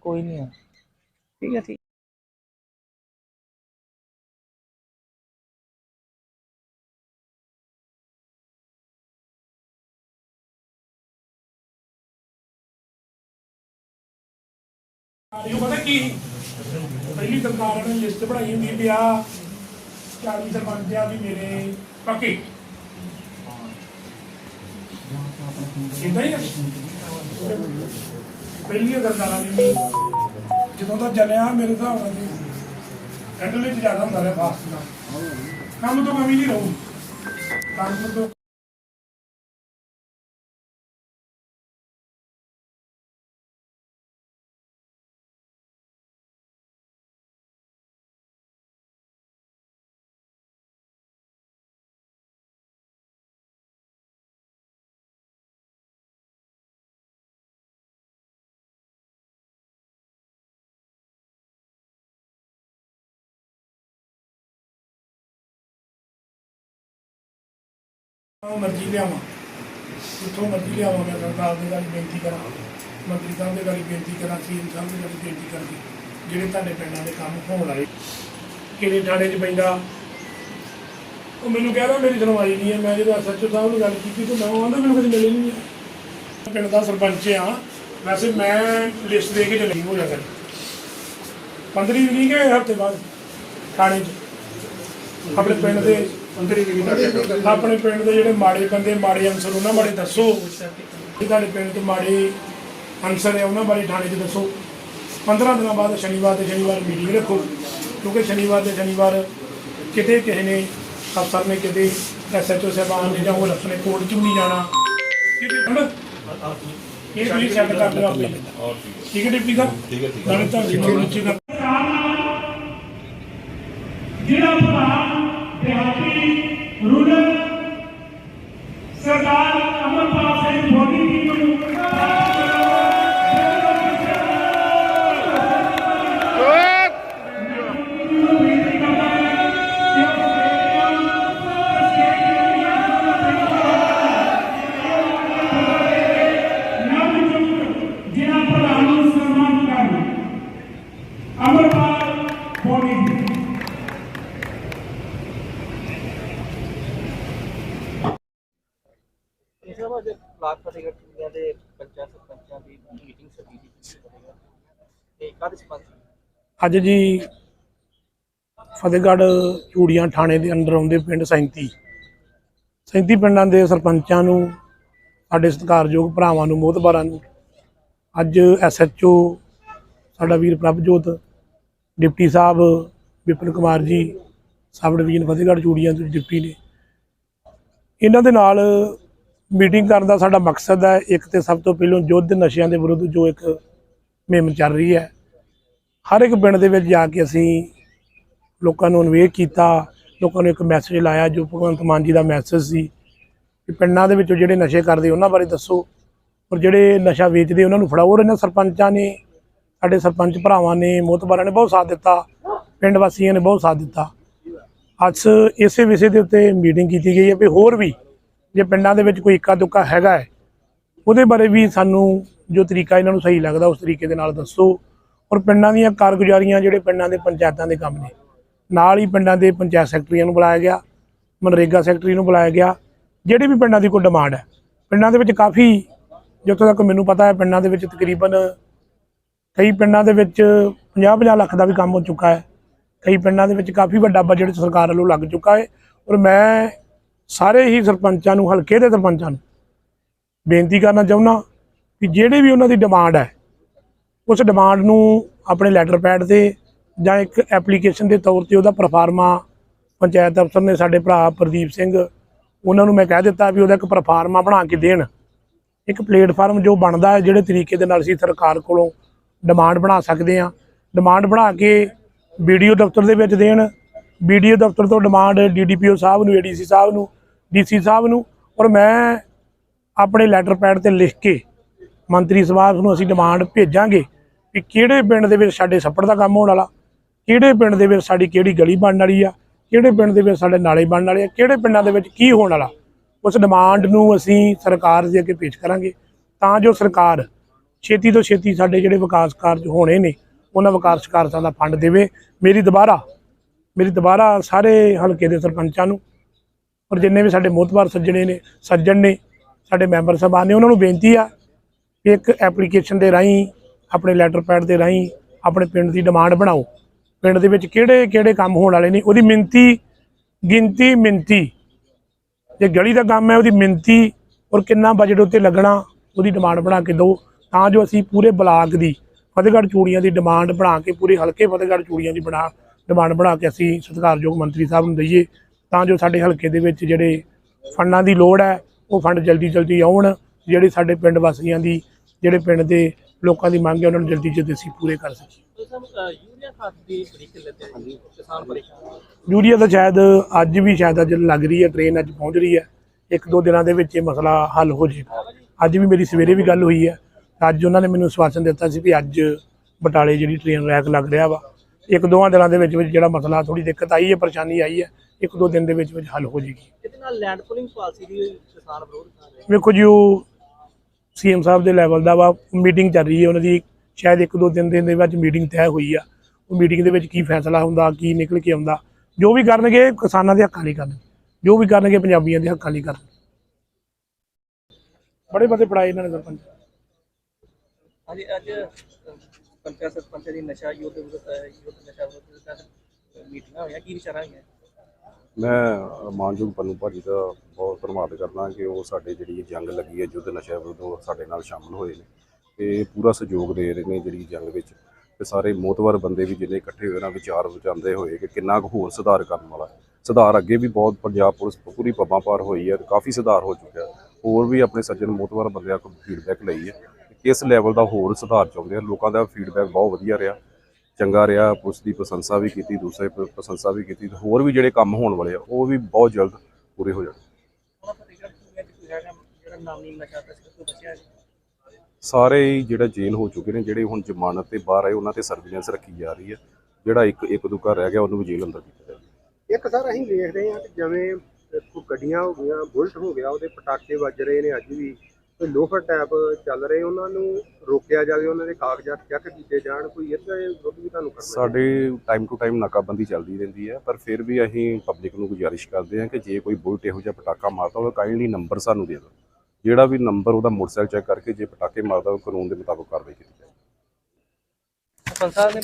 ਕੋਈ ਨਹੀਂ ਆ ਠੀਕ ਹੈ ਠੀਕ ਇਹ ਪਤਾ ਕੀ ਪਹਿਲੀ ਸਰਕਾਰ ਨੇ ਲਿਸਟ ਬਣਾਈ ਹੁੰਦੀ ਵੀ ਆ 40 ਸਰਪੰਚ ਆ ਵੀ ਮੇਰੇ ਪੱਕੇ ਇਦਾਂ ਹੀ ਆ। ਪਹਿਲੀ ਗੱਲ ਨੇ ਵੀ ਜਦੋਂ ਦਾ ਜਲਿਆ ਮੇਰੇ ਹਿਸਾਬ ਨਾਲ ਹੈਂਡਲ ਵਿੱਚ ਜ਼ਿਆਦਾ ਹੁੰਦਾ ਰਿਹਾ ਫਾਸਟ ਦਾ। ਕੰਮ ਤੋਂ ਕਮੀ ਨਹੀਂ ਰਹੂ ਕੰਮ ਤੋਂ ਉਹ ਮਰਜ਼ੀ ਲਿਆਵਾਂ, ਜਿੱਥੋਂ ਮਰਜ਼ੀ ਲਿਆਵਾਂ, ਮੈਂ ਸਰਕਾਰ ਦੇ ਗਾੜੀ ਬੇਨਤੀ ਕਰਾਂ। ਮੰਤਰੀ ਸਾਹਿਬ ਦੇ ਗਾੜੀ ਬੇਨਤੀ ਕਰਾਂ, ਸੀਐਮ ਸਾਹਿਬ ਦੇ ਗਾੜੀ ਬੇਨਤੀ ਕਰਕੇ ਜਿਹੜੇ ਤੁਹਾਡੇ ਪਿੰਡਾਂ ਦੇ ਕੰਮ ਹੋਣ ਵਾਲੇ, ਕਿਹੜੇ ਥਾਣੇ 'ਚ ਪੈਂਦਾ, ਉਹ ਮੈਨੂੰ ਕਹਿ ਰਿਹਾ ਮੇਰੀ ਸੁਣਵਾਈ ਨਹੀਂ ਹੈ। ਮੈਂ ਜਦੋਂ ਐਸਐਚਓ ਸਾਹਿਬ ਨਾਲ ਗੱਲ ਕੀਤੀ ਤਾਂ ਮੈਂ ਉਹਨਾਂ ਆਂਦਾ ਮੈਨੂੰ ਕਦੇ ਮਿਲੇ ਨਹੀਂ ਹੈ। ਪਿੰਡ ਦਾ ਸਰਪੰਚ ਆ, ਵੈਸੇ ਮੈਂ ਲਿਸਟ ਦੇ ਕੇ ਚਲੀ ਹੋ ਜਾ ਕਰ 15 ਨਹੀਂ ਗਏ ਹਫ਼ਤੇ ਬਾਅਦ, ਥਾਣੇ 'ਚ। ਆਪਣੇ ਪਿੰਡ ਦੇ ਆਪਣੇ ਪਿੰਡ ਦੇ ਜਿਹੜੇ ਮਾੜੇ ਬੰਦੇ ਮਾੜੇ ਅਨਸਰ ਉਹਨਾਂ ਬਾਰੇ ਦੱਸੋ। ਜੇ ਤੁਹਾਡੇ ਪਿੰਡ 'ਚ ਮਾੜੇ ਅਨਸਰ ਹੈ ਉਹਨਾਂ ਬਾਰੇ ਥਾਣੇ 'ਚ ਦੱਸੋ। 15 ਦਿਨਾਂ ਬਾਅਦ ਸ਼ਨੀਵਾਰ ਤੇ ਸ਼ਨੀਵਾਰ ਮੀਟਿੰਗ ਰੱਖੋ। ਕਿਉਂਕਿ ਸ਼ਨੀਵਾਰ ਤੇ ਸ਼ਨੀਵਾਰ ਕਿਤੇ ਕਿਸੇ ਨੇ ਅਫਸਰ ਨੇ ਕਿਤੇ ਐਸਐਚਓ ਸਾਹਿਬਾਨ ਨੇ ਜਾਂ ਹੋਰ ਆਪਣੇ ਕੋਰਟ 'ਚ ਵੀ ਨਹੀਂ ਜਾਣਾ। ਕਿਤੇ ਹਨਾ ਇਹ ਵੀ ਸੈੱਟ ਕਰ ਲਿਓ ਆਪਣੇ। ਠੀਕ ਹੈ। ਡਿਪਟੀ ਸਾਹਿਬ? ਠੀਕ ਹੈ ਠੀਕ ਹੈ। ਤੁਹਾਡੀ ਨੌਲੇਜ 'ਚ ਗੱਲ ਜ਼ਿਲ੍ਹਾ ਪ੍ਰਧਾਨ ਦਿਹਾਤੀ ਰੂਰਲ ਸਰਦਾਰ ਅਮਰਪਾਲ ਸਿੰਘ ਮੋਦੀ ਜੀ ਨੂੰ ਇਸ ਅੱਜ ਬਲਾਕ ਫਤਿਹਗੜ੍ਹ ਚੂੜੀਆਂ ਦੇ ਪੰਚਾਇਤ ਸਰਪੰਚਾਂ ਦੀ ਮੀਟਿੰਗ ਸੱਦੀ ਦੀ ਤੇ ਕਾਹਦੇ ਸੰਬੰਧ ਅੱਜ ਜੀ ਫਤਿਹਗੜ੍ਹ ਚੂੜੀਆਂ ਥਾਣੇ ਦੇ ਅੰਡਰ ਆਉਂਦੇ ਪਿੰਡ 37 37 ਪਿੰਡਾਂ ਦੇ ਸਰਪੰਚਾਂ ਨੂੰ, ਸਾਡੇ ਸਤਿਕਾਰਯੋਗ ਭਰਾਵਾਂ ਨੂੰ, ਮੋਹਤਬਾਰਾਂ ਨੂੰ, ਅੱਜ ਐਸਐਚਓ ਸਾਡਾ ਵੀਰ Prabhjot, deputy sahib Vipan Kumar ji, sub division Fatehgarh Churian ਦੇ ਡਿਪਟੀ ਨੇ। ਇਹਨਾਂ ਦੇ ਨਾਲ ਮੀਟਿੰਗ ਕਰਨ ਦਾ ਸਾਡਾ ਮਕਸਦ ਹੈ, ਇੱਕ ਤੇ ਸਭ ਤੋਂ ਪਹਿਲਾਂ ਯੁੱਧ ਨਸ਼ਿਆਂ ਦੇ ਵਿਰੁੱਧ ਜੋ ਇੱਕ ਮੁਹਿੰਮ ਚੱਲ ਰਹੀ ਹੈ, ਹਰ ਇੱਕ ਪਿੰਡ ਦੇ ਵਿੱਚ ਜਾ ਕੇ ਅਸੀਂ ਲੋਕਾਂ ਨੂੰ ਅਨਵੇਕ ਕੀਤਾ, ਲੋਕਾਂ ਨੂੰ ਇੱਕ ਮੈਸੇਜ ਲਾਇਆ ਜੋ ਭਗਵੰਤ ਮਾਨ ਜੀ ਦਾ ਮੈਸੇਜ ਸੀ ਕਿ ਪਿੰਡਾਂ ਦੇ ਵਿੱਚੋਂ ਜਿਹੜੇ ਨਸ਼ੇ ਕਰਦੇ ਉਹਨਾਂ ਬਾਰੇ ਦੱਸੋ ਔਰ ਜਿਹੜੇ ਨਸ਼ਾ ਵੇਚਦੇ ਉਹਨਾਂ ਨੂੰ ਫੜਾਓ। ਔਰ ਇਹਨਾਂ ਸਰਪੰਚਾਂ ਨੇ, ਸਾਡੇ ਸਰਪੰਚ ਭਰਾਵਾਂ ਨੇ, ਮੋਤਬਾਰਾਂ ਨੇ ਬਹੁਤ ਸਾਥ ਦਿੱਤਾ, ਪਿੰਡ ਵਾਸੀਆਂ ਨੇ ਬਹੁਤ ਸਾਥ ਦਿੱਤਾ। ਅੱਜ ਇਸੇ ਵਿਸ਼ੇ ਦੇ ਉੱਤੇ ਮੀਟਿੰਗ ਕੀਤੀ ਗਈ ਹੈ ਵੀ ਹੋਰ ਵੀ ਜੇ ਪਿੰਡਾਂ ਦੇ ਵਿੱਚ ਕੋਈ ਇੱਕਾ ਦੁੱਕਾ ਹੈਗਾ ਹੈ, ਉਹਦੇ ਬਾਰੇ ਵੀ ਸਾਨੂੰ ਜੋ ਤਰੀਕਾ ਇਹਨਾਂ ਨੂੰ ਸਹੀ ਲੱਗਦਾ, ਉਸ ਤਰੀਕੇ ਦੇ ਨਾਲ ਦੱਸੋ। ਔਰ ਪਿੰਡਾਂ ਦੀਆਂ ਕਾਰਗੁਜ਼ਾਰੀਆਂ ਜਿਹੜੇ ਪਿੰਡਾਂ ਦੇ ਪੰਚਾਇਤਾਂ ਦੇ ਕੰਮ ਨੇ। ਨਾਲ ਹੀ ਪਿੰਡਾਂ ਦੇ ਪੰਚਾਇਤ ਸੈਕਟਰੀਆਂ ਨੂੰ ਬੁਲਾਇਆ ਗਿਆ, ਮਨਰੇਗਾ ਸੈਕਟਰੀ ਨੂੰ ਬੁਲਾਇਆ ਗਿਆ, ਜਿਹੜੇ ਵੀ ਪਿੰਡਾਂ ਦੀ ਕੋਈ ਡਿਮਾਂਡ ਹੈ। ਪਿੰਡਾਂ ਦੇ ਵਿੱਚ ਕਾਫੀ, ਜਿੱਥੋਂ ਤੱਕ ਮੈਨੂੰ ਪਤਾ ਹੈ, ਪਿੰਡਾਂ ਦੇ ਵਿੱਚ ਤਕਰੀਬਨ ਕਈ ਪਿੰਡਾਂ ਦੇ ਵਿੱਚ 50-50 ਲੱਖ ਦਾ ਵੀ ਕੰਮ ਹੋ ਚੁੱਕਾ ਹੈ। ਕਈ ਪਿੰਡਾਂ ਦੇ ਵਿੱਚ ਕਾਫੀ ਵੱਡਾ ਬਜਟ ਸਰਕਾਰ ਵੱਲੋਂ ਲੱਗ ਚੁੱਕਾ ਹੈ। ਔਰ ਮੈਂ ਸਾਰੇ ਹੀ ਸਰਪੰਚਾਂ ਨੂੰ, ਹਲਕੇ ਦੇ ਸਰਪੰਚਾਂ ਨੂੰ ਬੇਨਤੀ ਕਰਨਾ ਚਾਹੁੰਦਾ ਕਿ ਜਿਹੜੇ ਵੀ ਉਹਨਾਂ ਦੀ ਡਿਮਾਂਡ ਹੈ, ਉਸ ਡਿਮਾਂਡ ਨੂੰ ਆਪਣੇ ਲੈਟਰ ਪੈਡ ਤੇ ਜਾਂ ਇੱਕ ਐਪਲੀਕੇਸ਼ਨ ਦੇ ਤੌਰ ਤੇ ਉਹਦਾ ਪਰਫਾਰਮਾ ਪੰਚਾਇਤ ਅਫਸਰ ਨੇ ਸਾਡੇ ਭਰਾ ਪ੍ਰਦੀਪ ਸਿੰਘ, ਉਹਨਾਂ ਨੂੰ ਮੈਂ ਕਹਿ ਦਿੱਤਾ ਵੀ ਉਹਦਾ ਇੱਕ ਪਰਫਾਰਮਾ ਬਣਾ ਕੇ ਦੇਣ। ਇੱਕ ਪਲੇਟਫਾਰਮ ਜੋ ਬਣਦਾ ਹੈ, ਜਿਹੜੇ ਤਰੀਕੇ ਦੇ ਨਾਲ ਅਸੀਂ ਸਰਕਾਰ ਕੋਲੋਂ ਡਿਮਾਂਡ ਬਣਾ ਸਕਦੇ ਹਾਂ। ਡਿਮਾਂਡ ਬਣਾ ਕੇ ਵੀਡੀਓ ਦਫ਼ਤਰ ਦੇ ਵਿੱਚ ਦੇਣ। ਵੀਡੀਓ ਦਫ਼ਤਰ ਤੋਂ ਡਿਮਾਂਡ ਡੀਡੀਪੀਓ ਸਾਹਿਬ ਨੂੰ ਏਡੀਸੀ ਸਾਹਿਬ ਨੂੰ ਡੀਸੀ ਸਾਹਿਬ ਨੂੰ ਔਰ ਮੈਂ ਆਪਣੇ ਲੈਟਰ ਪੈਡ ਤੇ ਲਿਖ ਕੇ ਮੰਤਰੀ ਸਭਾ ਨੂੰ ਅਸੀਂ ਡਿਮਾਂਡ ਭੇਜਾਂਗੇ ਕਿ ਕਿਹੜੇ ਪਿੰਡ ਦੇ ਵਿੱਚ ਸਾਡੇ ਛੱਪੜ ਦਾ ਕੰਮ ਹੋਣ ਵਾਲਾ, ਕਿਹੜੇ ਪਿੰਡ ਦੇ ਵਿੱਚ ਸਾਡੀ ਕਿਹੜੀ ਗਲੀ ਬਣਨ ਵਾਲੀ ਆ, ਕਿਹੜੇ ਪਿੰਡ ਦੇ ਵਿੱਚ ਸਾਡੇ ਨਾਲੇ ਬਣਨ ਵਾਲੇ ਆ, ਕਿਹੜੇ ਪਿੰਡਾਂ ਦੇ ਵਿੱਚ ਕੀ ਹੋਣ ਵਾਲਾ, ਉਸ ਡਿਮਾਂਡ ਨੂੰ ਅਸੀਂ ਸਰਕਾਰ ਦੇ ਅੱਗੇ ਪੇਸ਼ ਕਰਾਂਗੇ। ਤਾਂ ਜੋ ਸਰਕਾਰ ਛੇਤੀ ਤੋਂ ਛੇਤੀ ਸਾਡੇ ਜਿਹੜੇ ਵਿਕਾਸ ਕਾਰਜ ਹੋਣੇ ਨੇ, ਉਹਨਾਂ ਵਿਕਾਸ ਕਾਰਜਾਂ ਦਾ ਫੰਡ ਦੇਵੇ। ਮੇਰੀ ਦੁਬਾਰਾ ਮੇਰੀ ਦੁਬਾਰਾ ਸਾਰੇ ਹਲਕੇ ਦੇ ਸਰਪੰਚਾਂ ਨੂੰ ਔਰ ਜਿੰਨੇ ਵੀ ਸਾਡੇ ਮੋਤਬਾਰ ਸੱਜਣੇ ਨੇ, ਸੱਜਣ ਨੇ, ਸਾਡੇ ਮੈਂਬਰ ਸਾਹਿਬਾਨ ਨੇ, ਉਹਨਾਂ ਨੂੰ ਬੇਨਤੀ ਆ ਕਿ ਇੱਕ ਐਪਲੀਕੇਸ਼ਨ ਦੇ ਰਾਹੀਂ, ਆਪਣੇ ਲੈਟਰ ਪੈਡ ਦੇ ਰਾਹੀਂ, ਆਪਣੇ ਪਿੰਡ ਦੀ ਡਿਮਾਂਡ ਬਣਾਓ। ਪਿੰਡ ਦੇ ਵਿੱਚ ਕਿਹੜੇ ਕਿਹੜੇ ਕੰਮ ਹੋਣ ਵਾਲੇ ਨੇ, ਉਹਦੀ ਮਿੰਤੀ, ਗਿਣਤੀ, ਮਿੰਤੀ। ਜੇ ਗਲੀ ਦਾ ਕੰਮ ਹੈ, ਉਹਦੀ ਮਿੰਤੀ ਔਰ ਕਿੰਨਾ ਬਜਟ ਉੱਤੇ ਲੱਗਣਾ, ਉਹਦੀ ਡਿਮਾਂਡ ਬਣਾ ਕੇ ਦਿਓ। ਤਾਂ ਜੋ ਅਸੀਂ ਪੂਰੇ ਬਲਾਕ ਦੀ, ਫਤਿਹਗੜ੍ਹ ਚੂੜੀਆਂ ਦੀ ਡਿਮਾਂਡ ਬਣਾ ਕੇ, ਪੂਰੇ ਹਲਕੇ ਫਤਿਹਗੜ੍ਹ ਚੂੜੀਆਂ ਦੀ ਬਣਾ ਡਿਮਾਂਡ ਬਣਾ ਕੇ ਅਸੀਂ ਸਤਿਕਾਰਯੋਗ ਮੰਤਰੀ ਸਾਹਿਬ ਨੂੰ ਦਈਏ। ਤਾਂ ਜੋ ਸਾਡੇ ਹਲਕੇ ਦੇ ਵਿੱਚ ਜਿਹੜੇ ਫੰਡਾਂ ਦੀ ਲੋੜ ਹੈ, ਉਹ ਫੰਡ ਜਲਦੀ ਜਲਦੀ ਆਉਣ, ਜਿਹੜੇ ਸਾਡੇ ਪਿੰਡ ਵਾਸੀਆਂ ਦੀ, ਜਿਹੜੇ ਪਿੰਡ ਦੇ ਲੋਕਾਂ ਦੀ ਮੰਗ ਹੈ, ਉਹਨਾਂ ਨੂੰ ਜਲਦੀ ਜਲਦੀ ਅਸੀਂ ਪੂਰੇ ਕਰ ਸਕੀਏ। ਯੂਰੀਆ ਤਾਂ ਸ਼ਾਇਦ ਅੱਜ ਵੀ ਸ਼ਾਇਦ ਅੱਜ ਲੱਗ ਰਹੀ ਹੈ ਟ੍ਰੇਨ ਅੱਜ ਪਹੁੰਚ ਰਹੀ ਹੈ। ਇੱਕ ਦੋ ਦਿਨਾਂ ਦੇ ਵਿੱਚ ਇਹ ਮਸਲਾ ਹੱਲ ਹੋ ਜਾਏਗਾ। ਅੱਜ ਵੀ ਮੇਰੀ ਸਵੇਰੇ ਵੀ ਗੱਲ ਹੋਈ ਹੈ। ਅੱਜ ਉਹਨਾਂ ਨੇ ਮੈਨੂੰ ਸਵਾਸਨ ਦਿੱਤਾ ਸੀ ਵੀ ਅੱਜ ਬਟਾਲੇ ਜਿਹੜੀ ਟ੍ਰੇਨ ਰੈਕ ਲੱਗ ਰਿਹਾ ਵਾ। ਇੱਕ ਦੋਹਾਂ ਦਿਨਾਂ ਦੇ ਵਿੱਚ ਵਿੱਚ ਜਿਹੜਾ ਮਸਲਾ ਥੋੜੀ ਦਿੱਕਤ ਆਈ ਹੈ, ਪਰੇਸ਼ਾਨੀ ਆਈ ਹੈ। ਇੱਕ ਦੋ ਦਿਨ ਦੇ ਵਿੱਚ ਵਿੱਚ ਹੱਲ ਹੋ ਜਾਏਗੀ। ਇਹਦੇ ਨਾਲ ਲੈਂਡ ਪੂਲਿੰਗ ਪਾਲਿਸੀ ਦੀ ਕਿਸਾਨ ਵਿਰੋਧ ਕਰ ਰਹੇ ਵੇਖੋ ਜੀ ਉਹ ਸੀਐਮ ਸਾਹਿਬ ਦੇ ਲੈਵਲ ਦਾ ਵਾ ਮੀਟਿੰਗ ਚੱਲ ਰਹੀ ਹੈ ਉਹਨਾਂ ਦੀ ਸ਼ਾਇਦ ਇੱਕ ਦੋ ਦਿਨ ਦੇ ਵਿੱਚ ਮੀਟਿੰਗ ਤੈਅ ਹੋਈ ਆ। ਉਹ ਮੀਟਿੰਗ ਦੇ ਵਿੱਚ ਕੀ ਫੈਸਲਾ ਹੁੰਦਾ ਕੀ ਨਿਕਲ ਕੇ ਆਉਂਦਾ ਜੋ ਵੀ ਕਰਨਗੇ ਕਿਸਾਨਾਂ ਦੇ ਹੱਕਾਂ ਲਈ ਕਰਨਗੇ ਜੋ ਵੀ ਕਰਨਗੇ ਪੰਜਾਬੀਆਂ ਦੇ ਹੱਕਾਂ ਲਈ ਕਰਨਗੇ। ਬੜੇ ਬੜੇ ਪੜਾਏ ਇਹਨਾਂ ਨੇ ਸਰਪੰਚ। ਹਾਂਜੀ ਅੱਜ ਪੰਚਾਇਤ ਸਰਪੰਚ ਦੀ ਨਸ਼ਾ ਯੁੱਧ ਯੁੱਧ ਨਸ਼ਾ ਵਿਰੁੱਧ ਮੀਟਿੰਗਾਂ ਹੋਈਆਂ ਕੀ ਵਿਚਾਰਾਂ ਹੋਈਆਂ? ਮੈਂ ਮਾਨਯੋਗ ਪੰਨੂ ਭਾਜੀ ਦਾ ਬਹੁਤ ਧੰਨਵਾਦ ਕਰਦਾ ਕਿ ਉਹ ਸਾਡੇ ਜਿਹੜੀ ਜੰਗ ਲੱਗੀ ਹੈ ਯੁੱਧ ਨਸ਼ਾ ਵਿਰੁੱਧ ਸਾਡੇ ਨਾਲ ਸ਼ਾਮਲ ਹੋਏ ਨੇ ਤੇ ਪੂਰਾ ਸਹਿਯੋਗ ਦੇ ਰਹੇ ਨੇ ਜਿਹੜੀ ਜੰਗ ਵਿੱਚ। ਤੇ ਸਾਰੇ ਮੋਤਵਰ ਬੰਦੇ ਵੀ ਜਿੰਨੇ ਇਕੱਠੇ ਹੋਏ ਨਾ ਵਿਚਾਰ ਵਿਚਾਉਂਦੇ ਹੋਏ ਕਿ ਕਿੰਨਾ ਕੁ ਹੋਰ ਸੁਧਾਰ ਕਰਨ ਵਾਲਾ ਸੁਧਾਰ ਅੱਗੇ ਵੀ ਬਹੁਤ ਪੰਜਾਬ ਪੁਲਿਸ ਪੂਰੀ ਪੱਬਾਂ ਪਾਰ ਹੋਈ ਹੈ ਤੇ ਕਾਫੀ ਸੁਧਾਰ ਹੋ ਚੁੱਕਿਆ ਹੋਰ ਵੀ ਆਪਣੇ ਸੱਜਣ ਮੋਤਵਰ ਬੰਦਿਆਂ ਕੋਲ ਫੀਡਬੈਕ ਲਈ ਹੈ ਕਿਸ ਲੈਵਲ ਦਾ ਹੋਰ ਸੁਧਾਰ ਚਾਹੁੰਦੇ ਆ। ਲੋਕਾਂ ਦਾ ਫੀਡਬੈਕ ਬਹੁਤ ਵਧੀਆ ਰਿਹਾ। ਚੰਗਾ ਰਿਹਾ, ਪੁਲਿਸ ਦੀ ਪ੍ਰਸ਼ੰਸਾ ਵੀ ਕੀਤੀ, ਦੂਸਰੇ ਪ- ਪ੍ਰਸ਼ੰਸਾ ਵੀ ਕੀਤੀ, ਤੇ ਹੋਰ ਵੀ ਜਿਹੜੇ ਕੰਮ ਹੋਣ ਵਾਲੇ ਆ, ਉਹ ਵੀ ਬਹੁਤ ਜਲਦ ਪੂਰੇ ਹੋ ਜਾਣ। ਸਾਰੇ ਹੀ ਜਿਹੜਾ ਜੇਲ੍ਹ ਹੋ ਚੁੱਕੇ ਨੇ, ਜਿਹੜੇ ਹੁਣ ਜ਼ਮਾਨਤ ਤੇ ਬਾਹਰ ਆਏ, ਉਹਨਾਂ ਤੇ ਸਰਵੀਲੈਂਸ ਰੱਖੀ ਜਾ ਰਹੀ ਹੈ। ਜਿਹੜਾ ਇੱਕ ਇੱਕ ਦੁਕਾ ਰਹਿ ਗਿਆ, ਉਹਨੂੰ ਵੀ ਜੇਲ੍ਹ ਅੰਦਰ ਕੀਤਾ ਜਾਵੇ। ਇੱਕ ਸਰ, ਅਸੀਂ ਵੇਖ ਹਾਂ ਕਿ ਜਿਵੇਂ ਕੋਈ ਗੱਡੀਆਂ ਹੋ ਗਈਆਂ, ਬੁਲਟ ਹੋ ਗਿਆ, ਉਹਦੇ ਪਟਾਕੇ ਵੱਜ ਰਹੇ ਨੇ, ਅੱਜ ਵੀ ਕੋਈ ਲੋਫਰ ਟੈਪ ਚੱਲ ਰਹੇ ਉਹਨਾਂ ਨੂੰ ਰੋਕਿਆ ਜਾਵੇ ਉਹਨਾਂ ਦੇ ਕਾਗਜ਼ਾਤ ਚੈੱਕ ਕੀਤੇ ਜਾਣ ਕੋਈ ਇਹਦਾ ਵਿਰੁੱਧ ਵੀ ਤੁਹਾਨੂੰ ਕਰਨਾ ਸਾਡੇ ਟਾਈਮ ਟੂ ਟਾਈਮ ਨਾਕਾਬੰਦੀ ਚੱਲਦੀ ਰਹਿੰਦੀ ਹੈ ਪਰ ਫਿਰ ਵੀ ਅਸੀਂ ਪਬਲਿਕ ਨੂੰ ਗੁਜ਼ਾਰਿਸ਼ ਕਰਦੇ ਹਾਂ ਕਿ ਜੇ ਕੋਈ ਬੁਲਟ ਇਹੋ ਜਿਹਾ ਪਟਾਕਾ ਮਾਰਦਾ ਹੋਵੇ ਕਾਈਂਡਲੀ ਨੰਬਰ ਸਾਨੂੰ ਦੇ ਦਿਓ। ਜਿਹੜਾ ਵੀ ਨੰਬਰ ਉਹਦਾ ਮੋਟਰਸਾਈਕਲ ਚੈੱਕ ਕਰਕੇ ਜੇ ਪਟਾਕੇ ਮਾਰਦਾ ਉਹ ਕਾਨੂੰਨ ਦੇ ਮੁਤਾਬਕ ਕਾਰਵਾਈ ਕੀਤੀ ਜਾਵੇ। ਸਾਹਿਬ ਨੇ